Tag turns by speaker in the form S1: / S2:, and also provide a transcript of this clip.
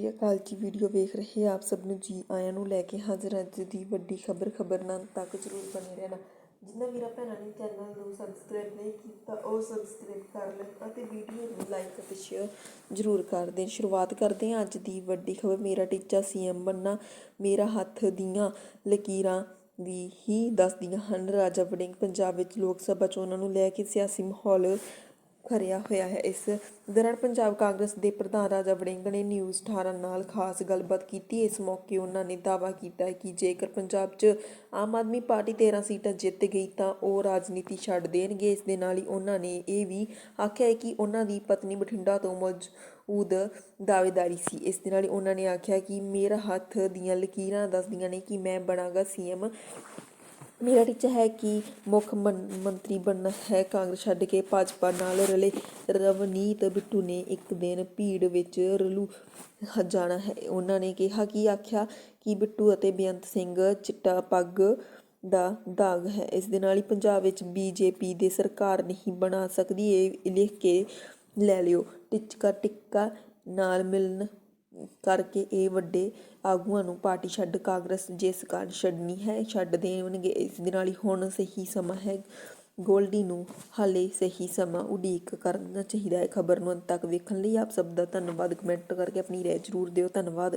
S1: ਸ੍ਰੀ ਅਕਾਲ ਜੀ ਵੀਡੀਓ ਵੇਖ ਰਹੇ ਆਪ ਸਭ ਨੂੰ ਜੀ ਆਇਆਂ ਨੂੰ ਲੈ ਕੇ ਹਾਜ਼ਰ ਅੱਜ ਦੀ ਵੱਡੀ ਖਬਰ ਖਬਰ ਤੱਕ ਜ਼ਰੂਰ ਬਣੇ ਰਹਿਣਾ। ਜਿਨ੍ਹਾਂ ਵੀਰਾਂ, ਭੈਣਾਂ ਨੇ ਚੈਨਲ ਨੂੰ ਸਬਸਕ੍ਰਾਈਬ ਨਹੀਂ ਕੀਤਾ, ਉਹ ਸਬਸਕ੍ਰਾਈਬ ਕਰ ਲੈਣ ਅਤੇ ਵੀਡੀਓ ਨੂੰ ਲਾਈਕ ਅਤੇ ਸ਼ੇਅਰ ਜ਼ਰੂਰ ਕਰ ਦੇਣ। ਸ਼ੁਰੂਆਤ ਕਰਦੇ ਹਾਂ ਅੱਜ ਦੀ ਵੱਡੀ ਖਬਰ। ਮੇਰਾ ਟੀਚਾ ਸੀਐਮ ਬਣਨਾ ਮੇਰਾ ਹੱਥ ਦੀਆਂ ਲਕੀਰਾਂ ਵੀ ਹੀ ਦੱਸਦੀਆਂ ਹਨ। ਰਾਜਾ ਵੜਿੰਗ ਪੰਜਾਬ ਵਿੱਚ ਲੋਕ ਸਭਾ ਚੋਣਾਂ ਨੂੰ ਲੈ ਕੇ ਸਿਆਸੀ ਮਾਹੌਲ ਖਰਿਆ ਹੋਇਆ ਹੈ। ਇਸ ਦੌਰਾਨ ਪੰਜਾਬ ਕਾਂਗਰਸ ਦੇ ਪ੍ਰਧਾਨ ਰਾਜਾ ਵੜਿੰਗ ਨੇ ਨਿਊਜ਼ 18 ਨਾਲ ਖਾਸ ਗੱਲਬਾਤ ਕੀਤੀ। ਇਸ ਮੌਕੇ ਉਹਨਾਂ ਨੇ ਦਾਅਵਾ ਕੀਤਾ ਕਿ ਜੇਕਰ ਪੰਜਾਬ 'ਚ ਆਮ ਆਦਮੀ ਪਾਰਟੀ 13 ਸੀਟਾਂ ਜਿੱਤ ਗਈ ਤਾਂ ਉਹ ਰਾਜਨੀਤੀ ਛੱਡ ਦੇਣਗੇ। ਇਸ ਦੇ ਨਾਲ ਹੀ ਉਹਨਾਂ ਨੇ ਇਹ ਵੀ ਆਖਿਆ ਹੈ ਕਿ ਉਹਨਾਂ ਦੀ ਪਤਨੀ ਬਠਿੰਡਾ ਤੋਂ ਮੌਜੂਦ ਦਾਅਵੇਦਾਰੀ ਸੀ। ਇਸ ਦੇ ਨਾਲ ਹੀ ਉਹਨਾਂ ਨੇ ਆਖਿਆ ਕਿ ਮੇਰਾ ਹੱਥ ਦੀਆਂ ਲਕੀਰਾਂ ਦੱਸਦੀਆਂ ਨੇ ਕਿ ਮੈਂ ਬਣਾਂਗਾ ਸੀਐਮ ਮੇਰਾ ਟੀਚਾ ਹੈ ਕਿ ਮੁੱਖ ਮੰ- ਮੰਤਰੀ ਬਣਨਾ ਹੈ। ਕਾਂਗਰਸ ਛੱਡ ਕੇ ਭਾਜਪਾ ਨਾਲ ਰਲੇ ਰਵਨੀਤ ਬਿੱਟੂ ਨੇ ਇੱਕ ਦਿਨ ਭੀੜ ਵਿੱਚ ਰਲੂ ਜਾਣਾ ਹੈ। ਉਹਨਾਂ ਨੇ ਕਿਹਾ ਕਿ ਆਖਿਆ ਕਿ ਬਿੱਟੂ ਅਤੇ ਬੇਅੰਤ ਸਿੰਘ ਚਿੱਟਾ ਪੱਗ ਦਾ ਦਾਗ ਹੈ। ਇਸ ਦੇ ਨਾਲ ਹੀ ਪੰਜਾਬ ਵਿੱਚ ਬੀਜੇਪੀ ਦੇ ਸਰਕਾਰ ਨਹੀਂ ਬਣਾ ਸਕਦੀ। ਇਹ ਲਿਖ ਕੇ ਲੈ ਲਿਓ। ਟਿੱਚਕਾ ਟਿੱਕਾ ਨਾਲ ਮਿਲਣ ਕਰਕੇ ਇਹ ਵੱਡੇ ਆਗੂਆਂ ਨੂੰ ਪਾਰਟੀ ਛੱਡ ਕਾਂਗਰਸ ਜਿਸ ਕਾਰਨ ਛੱਡਣੀ ਹੈ, ਛੱਡ ਦੇਣਗੇ, ਇਸ ਦੇ ਨਾਲ ਹੀ ਹੁਣ ਸਹੀ ਸਮਾਂ ਹੈ। ਗੋਲਡੀ ਨੂੰ ਹਾਲੇ ਸਹੀ ਸਮਾਂ ਉਡੀਕ ਕਰਨਾ ਚਾਹੀਦਾ ਹੈ। ਖਬਰ ਨੂੰ ਅੰਤ ਤੱਕ ਵੇਖਣ ਲਈ ਆਪ ਸਭ ਦਾ ਧੰਨਵਾਦ। ਕਮੈਂਟ ਕਰਕੇ ਆਪਣੀ ਰਾਏ ਜ਼ਰੂਰ ਦਿਓ। ਧੰਨਵਾਦ।